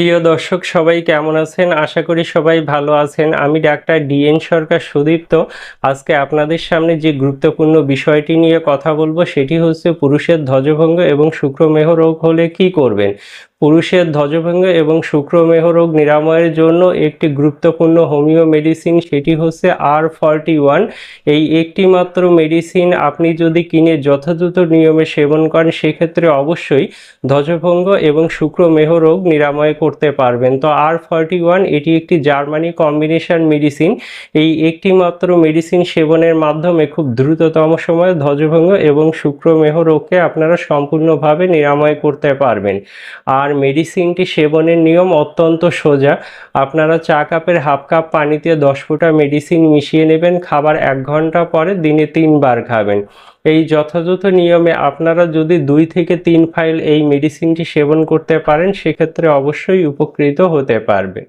প্রিয় দর্শক, সবাই কেমন আছেন? আশা করি সবাই ভালো আছেন। আমি ডাক্তার ডিএন সরকার সুদীপ্ত। আজকে আপনাদের সামনে যে গুরুত্বপূর্ণ বিষয়টি নিয়ে কথা বলব, সেটি হচ্ছে পুরুষের ধ্বজভঙ্গ এবং শুক্রমেহ রোগ হলে কি করবেন? পুরুষের ধ্বজভঙ্গ এবং শুক্রমেহ রোগ নিরাময়ের জন্য একটি গুরুত্বপূর্ণ হোমিও মেডিসিন, সেটি হচ্ছে আর ফর্টি ওয়ান এই একটি মাত্র মেডিসিন আপনি যদি কিনে যথাযথ নিয়মে সেবন করেন, সেক্ষেত্রে অবশ্যই ধ্বজভঙ্গ এবং শুক্রমেহ রোগ নিরাময় করতে পারবেন। তো আর ফর্টি ওয়ান এটি একটি জার্মানি কম্বিনেশন মেডিসিন। এই একটি মাত্র মেডিসিন সেবনের মাধ্যমে খুব দ্রুততম সময়ে ধ্বজভঙ্গ এবং শুক্রমেহ রোগকে আপনারা সম্পূর্ণভাবে নিরাময় করতে পারবেন। আর মেডিসিনটি সেবনের নিয়ম অত্যন্ত সোজা। আপনারা চা কাপের হাফ কাপ পানিতে দশ ফোঁটা মেডিসিন মিশিয়ে নেবেন, খাবার এক ঘণ্টা পরে দিনে তিনবার খাবেন। এই যথাযথ নিয়মে আপনারা যদি দুই থেকে তিন ফাইল এই মেডিসিনটি সেবন করতে পারেন, সেক্ষেত্রে অবশ্যই উপকৃত হতে পারবে